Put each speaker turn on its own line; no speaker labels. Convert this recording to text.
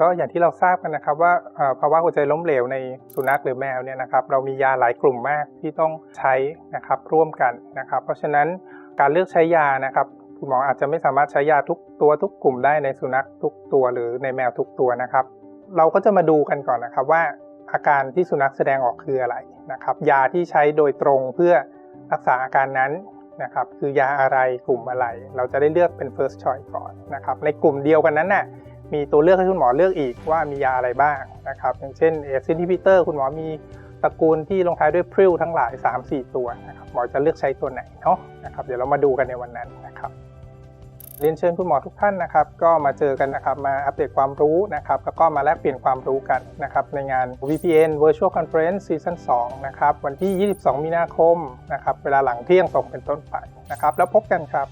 ก็อย่างที่เราทราบกันนะครับว่าภาวะหัวใจล้มเหลวในสุนัขหรือแมวเนี่ยนะครับเรามียาหลายกลุ่มมากที่ต้องใช้นะครับร่วมกันนะครับ เพราะฉะนั้นการเลือกใช้ยานะครับคุณหมออาจจะไม่สามารถใช้ยาทุกตัวทุกกลุ่มได้ในสุนัขทุกตัวหรือในแมวทุกตัวนะครับ เราก็จะมาดูกันก่อนนะครับว่าอาการที่สุนัขแสดงออกคืออะไรนะครับ ยาที่ใช้โดยตรงเพื่อรักษาอาการนั้นนะครับคือยาอะไรกลุ่มอะไร เราจะได้เลือกเป็น first choice ก่อนนะครับในกลุ่มเดียวกันนั้นน่ะ มีตัวเลือกให้คุณหมอเลือกอีกว่ามียาอะไรบ้างนะครับอย่างเช่นเอซินทิพิเตอร์คุณหมอมีตระกูลที่ลงท้ายด้วยพริ้วทั้งหลาย 3-4 ตัวนะครับหมอจะเลือกใช้ตัวไหนเนาะนะครับเดี๋ยวเรามาดูกันในวันนั้นนะครับเรียนเชิญคุณหมอทุกท่านนะครับ ก็มาเจอกันนะครับมาอัปเดตความรู้นะครับแล้วก็มาแลกเปลี่ยนความรู้กันนะครับในงาน VPN Virtual Conference Season 2นะครับวันที่ 22 มีนาคมนะครับเวลาหลังเที่ยงตรงเป็นต้นไปนะครับแล้วพบกันครับ